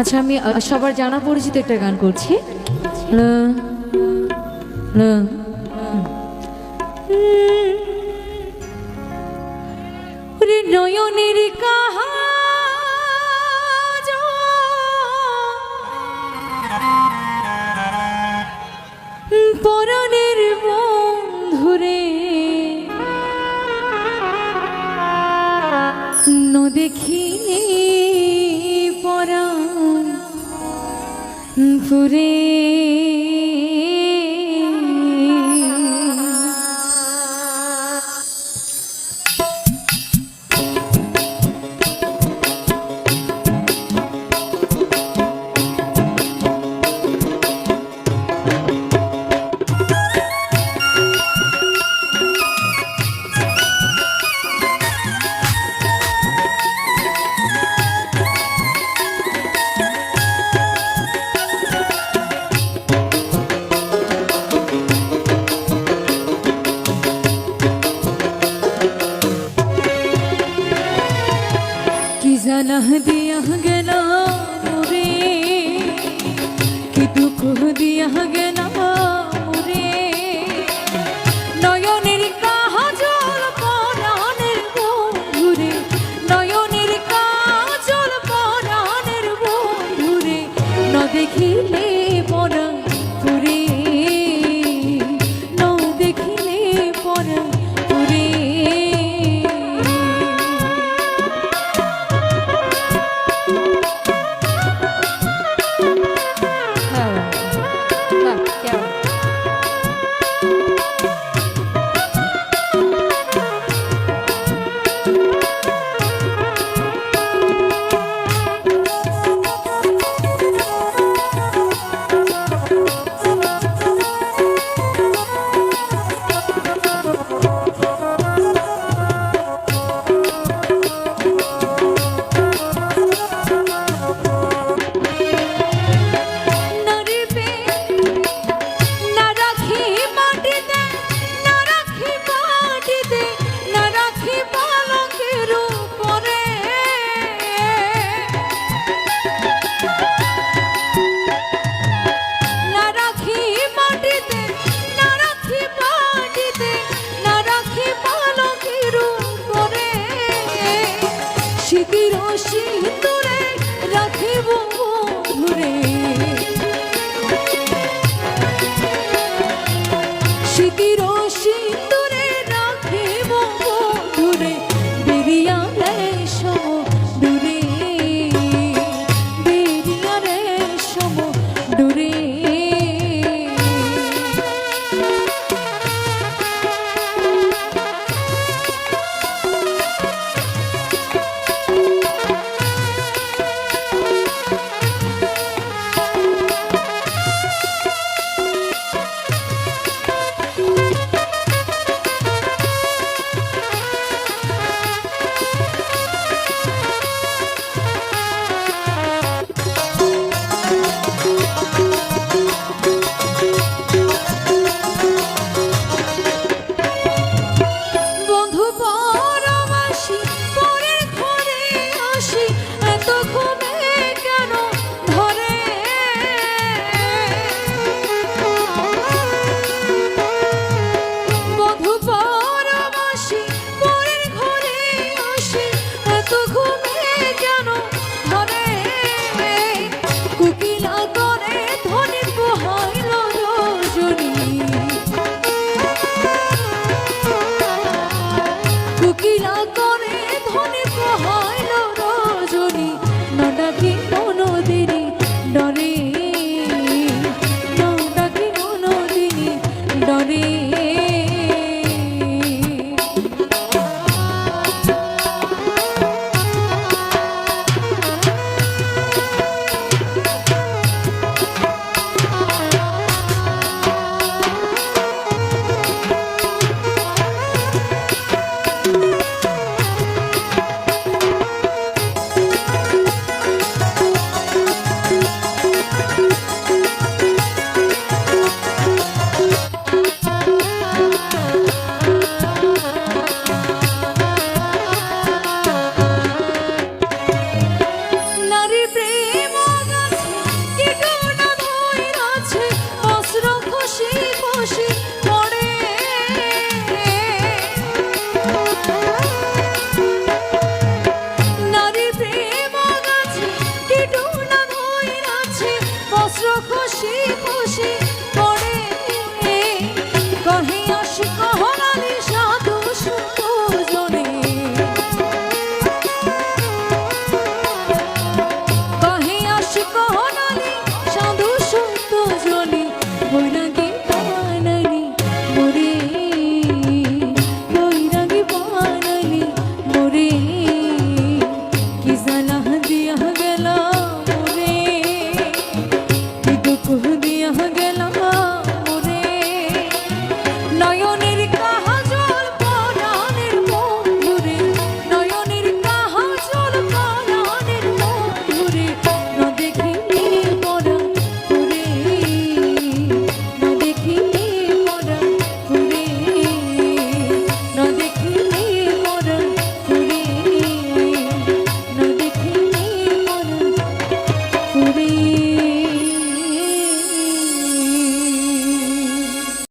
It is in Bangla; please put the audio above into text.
আচ্ছা আমি সবার জানা পরিচিত একটা গান করছি। নয়নের কাহা পরনের বন্ধুরে। নদেখিনি Footing. জানাহ দিয়া গেল রে কি দুঃখ দিয়া গেল